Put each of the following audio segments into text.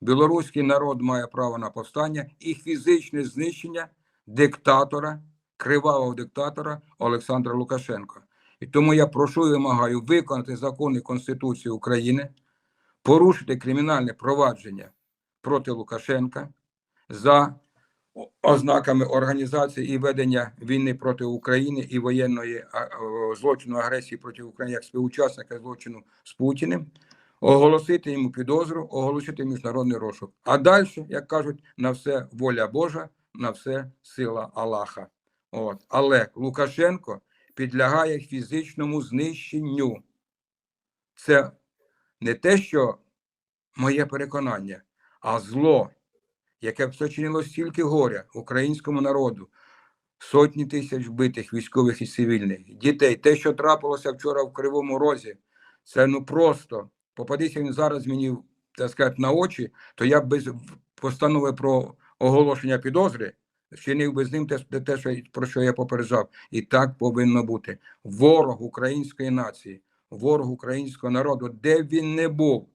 Білоруський народ має право на повстання і фізичне знищення диктатора, кривавого диктатора Олександра Лукашенка. І тому я прошу і вимагаю виконати закони Конституції України, порушити кримінальне провадження проти Лукашенка за ознаками організації і ведення війни проти України і воєнної злочину агресії проти України як співучасника злочину з Путіним, оголосити йому підозру, оголосити міжнародний розшук. А далі, як кажуть, на все воля Божа, на все сила Аллаха. От. Але Лукашенко підлягає фізичному знищенню. Це не те, що моє переконання, а зло, яке б спричинило стільки горя українському народу, сотні тисяч вбитих військових і цивільних, дітей. Те, що трапилося вчора в Кривому Розі, це ну просто. Попадися він зараз мені, так сказати, на очі, то я без постанови про оголошення підозри вчинив би з ним те, те що, про що я попереджав. І так повинно бути. Ворог української нації, ворог українського народу, де він не був,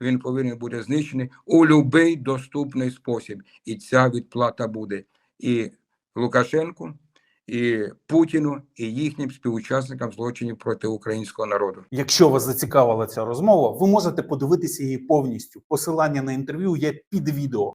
він повинен бути знищений у будь-який доступний спосіб. І ця відплата буде і Лукашенку, і Путіну, і їхнім співучасникам злочинів проти українського народу. Якщо вас зацікавила ця розмова, ви можете подивитися її повністю. Посилання на інтерв'ю є під відео.